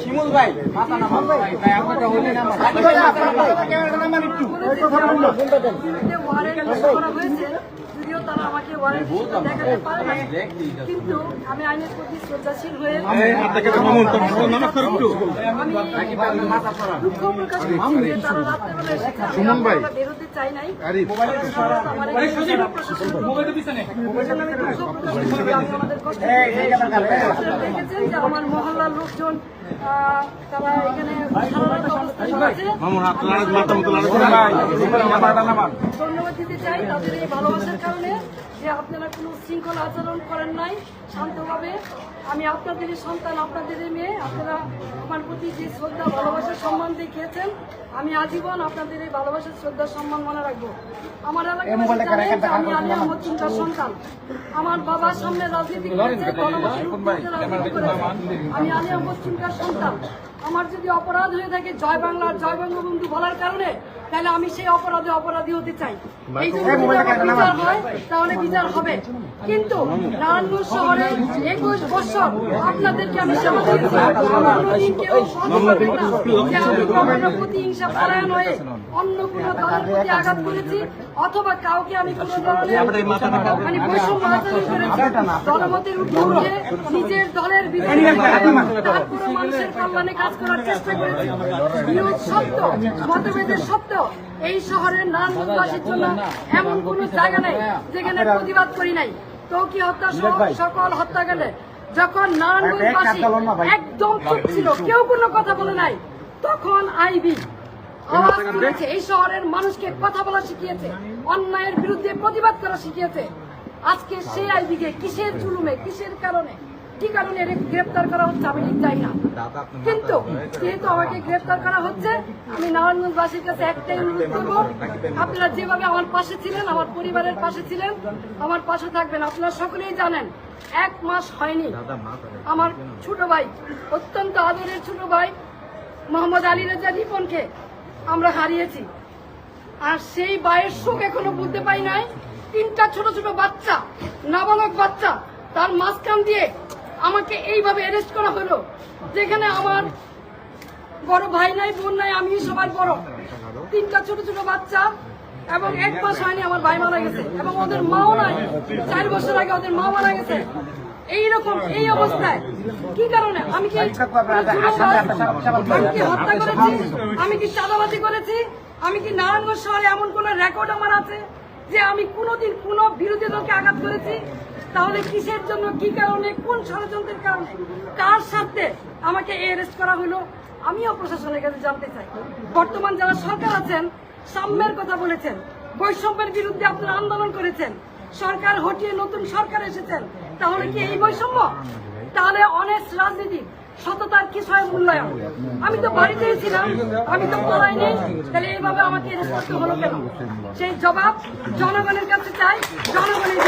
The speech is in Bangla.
শিমুল ভাই মাথা নামান ভাই ভাই আপনাকে হলি না বিরুদ্ধে ওয়ারেন্ট ইস্যু করা হয়েছে যদিও তারা আমাকে ওয়ারেন্ট দেখাতে পারে নাই কিন্তু আমি আইনের প্রতি শ্রদ্ধাশীল হয়ে আমি দুঃখ প্রকাশ করছি যে তারা রাত্রেবেলা এসেছে আমি রাত্রেবেলা বেরোতে চাই নাই। আমার আমাদের কষ্ট মহল্লার লোকজন এখানে ধন্যবাদ দিতে চাই তাদের এই ভালোবাসার কারণে যে আপনারা কোনো আচরণ করেন নাই শান্তভাবে আমি আপনাদেরই সন্তান আপনাদেরই মেয়ে আপনারা আমার প্রতি যে শ্রদ্ধা ভালোবাসার সম্মান দেখিয়েছেন আমি আজীবন আপনাদের এই ভালোবাসার শ্রদ্ধা সম্মান মনে রাখব আমার এলাকাবাসী জানে যে আমি আলিয়া সন্তান আমার বাবার সামনে রাজনীতি। আমি আলিয়া সন্তান আমার যদি অপরাধ হয়ে থাকে জয় বাংলার জয় বঙ্গবন্ধু বলার কারণে তাহলে আমি সেই অপরাধে অপরাধী হতে চাই। এই বিচার হয় তাহলে বিচার হবে। কিন্তু নারায়ণগঞ্জ শহরে একুশ বছর আপনাদেরকে আমি সেবা দিয়েছি কোনোদিন কেউ বন্ধ করবে না যে আমি কখনো প্রতিহিংসা পরায়ণ হয়ে অন্য কোনো দলের প্রতি আঘাত করেছি অথবা কাউকে আমি কোনো ধরনের মানে বৈষম্য আচরণ করেছি। দলমতের উঠে উঠে নিজের দলের বিরুদ্ধে মানুষের কল্যাণে কাজ করার চেষ্টা করেছি। বিরোধ সত্য মতভেদের সত্য এই শহরের নারায়ণগঞ্জবাসীর জন্য এমন কোন জায়গা নেই যেখানে প্রতিবাদ করি নাই। তৌকি হত্যা সহ সকল হত্যাকাণ্ডে যখন নারায়ণগঞ্জবাসী একদম চুপ ছিল কেউ কোনো কথা বলে নাই। তখন আইবি আওয়াজ তুলেছে এই শহরের মানুষকে কথা বলা শিখিয়েছে অন্যায়ের বিরুদ্ধে প্রতিবাদ করা শিখিয়েছে। আজকে সেই আইবিকে কিসের জুলুমে কিসের কারণে কি কারণে এর গ্রেপ্তার করা হচ্ছে আমি ঠিক জানি না। কিন্তু যেহেতু আমাকে গ্রেপ্তার করা হচ্ছে আমি নারায়ণগঞ্জবাসীর কাছে একটাই অনুরোধ করব আপনারা যেভাবে আমার পাশে ছিলেন আমার পরিবারের পাশে ছিলেন আমার পাশে থাকবেন। আপনারা সকলেই জানেন এক মাস হয়নি। আমার ছোট ভাই অত্যন্ত আদরের ছোট ভাই মোহাম্মদ আলী রেজা রিপনকে আমরা হারিয়েছি। আর সেই বায়ের শোক এখনও বুঝতে পাই নাই। তিনটা ছোট ছোট বাচ্চা নাবালক বাচ্চা তার মাঝখান দিয়ে আমাকে এইভাবে অ্যারেস্ট করা হলো, যেখানে আমার বড় ভাই নাই, বোন নাই আমি সবার বড়। তিনটা ছোট ছোট বাচ্চা এবং এক মাস হয়নি আমার ভাই মারা গেছে এবং ওদের মাও নাই। চার বছর আগে ওদের মা মারা গেছে। এইরকম, এই অবস্থায় কি কারণে? আমি কি আমি কি হত্যা করেছি? আমি কি চাঁদাবাজি করেছি? আমি কি নারায়ণগঞ্জ শহরে এমন কোন রেকর্ড আমার আছে যে আমি কোনোদিন কোন বিরোধী দলকে আঘাত করেছি? তাহলে কিসের জন্য, কি কারণে, কোন ষড়যন্ত্রের কারণে, কার স্বার্থে আমাকে অ্যারেস্ট করা হলো, আমিও প্রশাসনের কাছে জানতে চাই। বর্তমান যারা সরকার আছেন, সাম্যের কথা বলেছেন, বৈষম্যের বিরুদ্ধে আপনারা আন্দোলন করেছেন, সরকার হটিয়ে নতুন সরকার এসেছেন, তাহলে কি এই বৈষম্য? তাহলে অনেক রাজনীতি সততার কি স্বয়ং মূল্যায়ন? আমি তো বাড়িতেই ছিলাম আমি তো পড়াই তাহলে এইভাবে আমাকে করতে হলো কেন? সেই জবাব জনগণের কাছে চাই, জনগণের